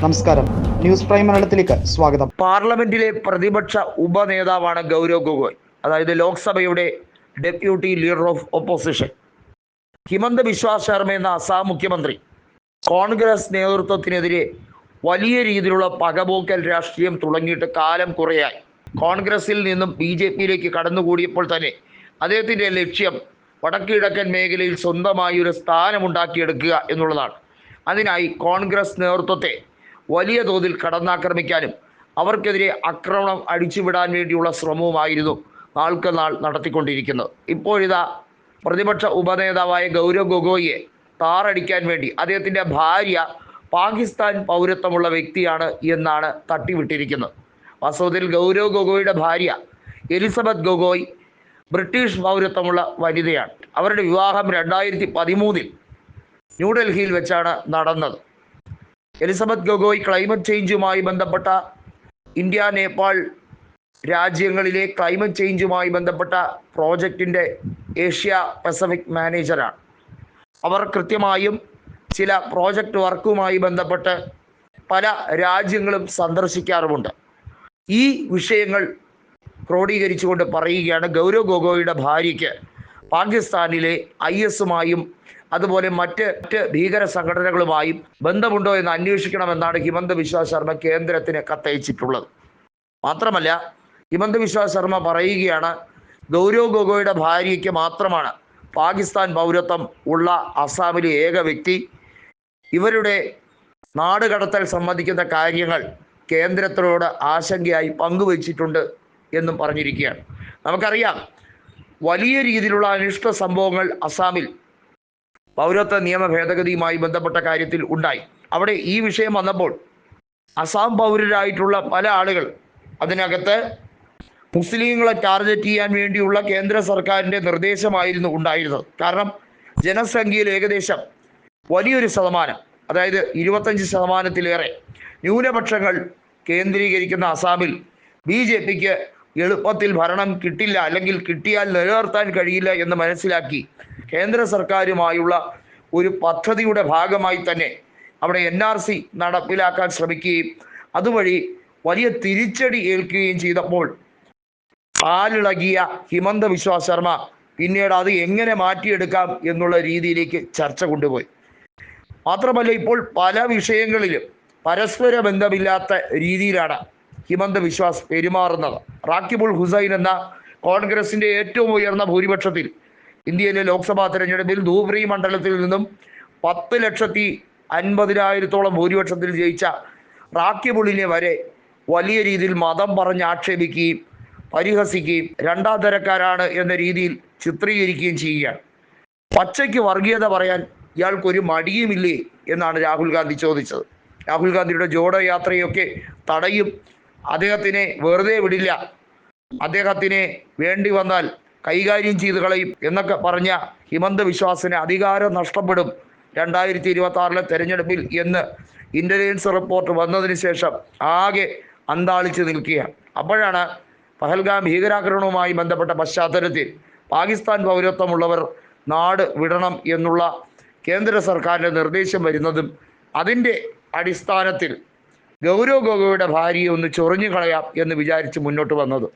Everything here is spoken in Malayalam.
നമസ്കാരം. ന്യൂസ് പ്രൈം മലയാളത്തിലേക്ക് സ്വാഗതം. പാർലമെന്റിലെ പ്രതിപക്ഷ ഉപനേതാവാണ് ഗൗരവ് ഗൊഗോയ്. അതായത് ലോക്സഭയുടെ deputy leader of opposition. Himanta Biswa Sarma എന്ന അസാം മുഖ്യമന്ത്രി കോൺഗ്രസ് നേതൃത്വത്തിനെതിരെ വലിയ രീതിയിലുള്ള പകപോക്കൽ രാഷ്ട്രീയം തുടങ്ങിയിട്ട് കാലം കുറയായി. കോൺഗ്രസിൽ നിന്നും ബി ജെ പിയിലേക്ക് കടന്നുകൂടിയപ്പോൾ തന്നെ അദ്ദേഹത്തിന്റെ ലക്ഷ്യം വടക്കിഴക്കൻ മേഖലയിൽ സ്വന്തമായി ഒരു സ്ഥാനമുണ്ടാക്കിയെടുക്കുക എന്നുള്ളതാണ്. അതിനായി കോൺഗ്രസ് നേതൃത്വത്തെ വലിയ തോതിൽ കടന്നാക്രമിക്കാനും അവർക്കെതിരെ ആക്രമണം അടിച്ചുവിടാൻ വേണ്ടിയുള്ള ശ്രമവുമായിരുന്നു നാൾക്ക് നാൾ നടത്തിക്കൊണ്ടിരിക്കുന്നത്. ഇപ്പോഴിതാ പ്രതിപക്ഷ ഉപനേതാവായ ഗൗരവ് ഗൊഗോയിയെ താറടിക്കാൻ വേണ്ടി അദ്ദേഹത്തിന്റെ ഭാര്യ പാകിസ്ഥാൻ പൗരത്വമുള്ള വ്യക്തിയാണ് എന്നാണ് തട്ടിവിട്ടിരിക്കുന്നത്. വാസ്തവത്തിൽ ഗൗരവ് ഗൊഗോയുടെ ഭാര്യ എലിസബത്ത് ഗൊഗോയ് ബ്രിട്ടീഷ് പൗരത്വമുള്ള വനിതയാണ്. അവരുടെ വിവാഹം രണ്ടായിരത്തി പതിമൂന്നിൽ ന്യൂഡൽഹിയിൽ വെച്ചാണ് നടന്നത്. എലിസബത്ത് ഗൊഗോയ് ക്ലൈമറ്റ് ചേഞ്ചുമായി ബന്ധപ്പെട്ട ഇന്ത്യ നേപ്പാൾ രാജ്യങ്ങളിലെ ക്ലൈമറ്റ് ചേഞ്ചുമായി ബന്ധപ്പെട്ട പ്രോജക്റ്റിന്റെ ഏഷ്യ പസഫിക് മാനേജറാണ് അവർ കൃത്യമായും ചില പ്രോജക്റ്റ് വർക്കുമായി ബന്ധപ്പെട്ട് പല രാജ്യങ്ങളും സന്ദർശിക്കാറുമുണ്ട്. ഈ വിഷയങ്ങൾ ക്രോഡീകരിച്ചുകൊണ്ട് പറയുകയാണ് ഗൗരവ് ഗൊഗോയുടെ ഭാര്യയ്ക്ക് പാകിസ്ഥാനിലെ ഐ എസുമായും അതുപോലെ മറ്റ് മറ്റ് ഭീകര സംഘടനകളുമായും ബന്ധമുണ്ടോ എന്ന് അന്വേഷിക്കണമെന്നാണ് ഹിമന്ത ബിശ്വ ശർമ്മ കേന്ദ്രത്തിന് കത്തയച്ചിട്ടുള്ളത്. മാത്രമല്ല ഹിമന്ത ബിശ്വ ശർമ്മ പറയുകയാണ് ഗൗരവ് ഗൊഗോയുടെ ഭാര്യയ്ക്ക് മാത്രമാണ് പാകിസ്ഥാൻ പൗരത്വം ഉള്ള അസാമിലെ ഏക വ്യക്തി. ഇവരുടെ നാടുകടത്തൽ സംബന്ധിക്കുന്ന കാര്യങ്ങൾ കേന്ദ്രത്തിനോട് ആശങ്കയായി പങ്കുവച്ചിട്ടുണ്ട് എന്നും പറഞ്ഞിരിക്കുകയാണ്. നമുക്കറിയാം വലിയ രീതിയിലുള്ള അനിഷ്ട സംഭവങ്ങൾ അസാമിൽ പൗരത്വ നിയമ ഭേദഗതിയുമായി ബന്ധപ്പെട്ട കാര്യത്തിൽ ഉണ്ടായി. അവിടെ ഈ വിഷയം വന്നപ്പോൾ അസാം പൗരരായിട്ടുള്ള പല ആളുകൾ അതിനകത്ത് മുസ്ലിങ്ങളെ ടാർഗറ്റ് ചെയ്യാൻ വേണ്ടിയുള്ള കേന്ദ്ര സർക്കാരിന്റെ നിർദ്ദേശമായിരുന്നു ഉണ്ടായിരുന്നത്. കാരണം ജനസംഖ്യയിൽ ഏകദേശം വലിയൊരു ശതമാനം അതായത് ഇരുപത്തഞ്ച് ശതമാനത്തിലേറെ ന്യൂനപക്ഷങ്ങൾ കേന്ദ്രീകരിക്കുന്ന അസാമിൽ ബി ജെ പിക്ക് എളുപ്പത്തിൽ ഭരണം കിട്ടില്ല അല്ലെങ്കിൽ കിട്ടിയാൽ നിലനിർത്താൻ കഴിയില്ല എന്ന് മനസ്സിലാക്കി കേന്ദ്ര സർക്കാരുമായുള്ള ഒരു പദ്ധതിയുടെ ഭാഗമായി തന്നെ അവിടെ എൻ ആർ സി നടപ്പിലാക്കാൻ ശ്രമിക്കുകയും അതുവഴി വലിയ തിരിച്ചടി ഏൽക്കുകയും ചെയ്തപ്പോൾ ആലിളകിയ ഹിമന്ത വിശ്വ ശർമ്മ പിന്നീട് അത് എങ്ങനെ മാറ്റിയെടുക്കാം എന്നുള്ള രീതിയിലേക്ക് ചർച്ച കൊണ്ടുപോയി. മാത്രമല്ല ഇപ്പോൾ പല വിഷയങ്ങളിലും പരസ്പര ബന്ധമില്ലാത്ത രീതിയിലാണ് ഹിമന്ത ബിശ്വാസ് പെരുമാറുന്നത്. റാക്കിബുൾ ഹുസൈൻ എന്ന കോൺഗ്രസിന്റെ ഏറ്റവും ഉയർന്ന ഭൂരിപക്ഷത്തിൽ ഇന്ത്യയിലെ ലോക്സഭാ തെരഞ്ഞെടുപ്പിൽ ധൂബ്രി മണ്ഡലത്തിൽ നിന്നും പത്ത് ലക്ഷത്തി അൻപതിനായിരത്തോളം ഭൂരിപക്ഷത്തിൽ ജയിച്ച റാക്കിബുളിനെ വരെ വലിയ രീതിയിൽ മതം പറഞ്ഞ് ആക്ഷേപിക്കുകയും പരിഹസിക്കുകയും രണ്ടാം തരക്കാരാണ് എന്ന രീതിയിൽ ചിത്രീകരിക്കുകയും ചെയ്യുകയാണ്. പച്ചയ്ക്ക് വർഗീയത പറയാൻ ഇയാൾക്കൊരു മടിയുമില്ലേ എന്നാണ് രാഹുൽ ഗാന്ധി ചോദിച്ചത്. രാഹുൽ ഗാന്ധിയുടെ ജോഡോ യാത്രയൊക്കെ തടയും അദ്ദേഹത്തിനെ വെറുതെ വിടില്ല. അദ്ദേഹത്തിന് വേണ്ടി വന്നാൽ കൈകാര്യം ചെയ്ത് കളയും എന്നൊക്കെ പറഞ്ഞ ഹിമന്ത വിശ്വാസിന് അധികാരം നഷ്ടപ്പെടും രണ്ടായിരത്തി ഇരുപത്തി ആറിലെ തെരഞ്ഞെടുപ്പിൽ എന്ന് ഇന്റലിജൻസ് റിപ്പോർട്ട് വന്നതിന് ശേഷം ആകെ അന്താളിച്ച് നിൽക്കുകയാണ്. അപ്പോഴാണ് പഹൽഗാം ഭീകരാക്രമണവുമായി ബന്ധപ്പെട്ട പശ്ചാത്തലത്തിൽ പാകിസ്ഥാൻ പൗരത്വമുള്ളവർ നാട് വിടണം എന്നുള്ള കേന്ദ്ര സർക്കാരിന്റെ നിർദ്ദേശം വരുന്നതും അതിന്റെ അടിസ്ഥാനത്തിൽ ഗൗരവ് ഗോഗോയുടെ ഭാര്യയെ ഒന്ന് ചൊറിഞ്ഞു കളയാം എന്ന് വിചാരിച്ച് മുന്നോട്ട് വന്നത്.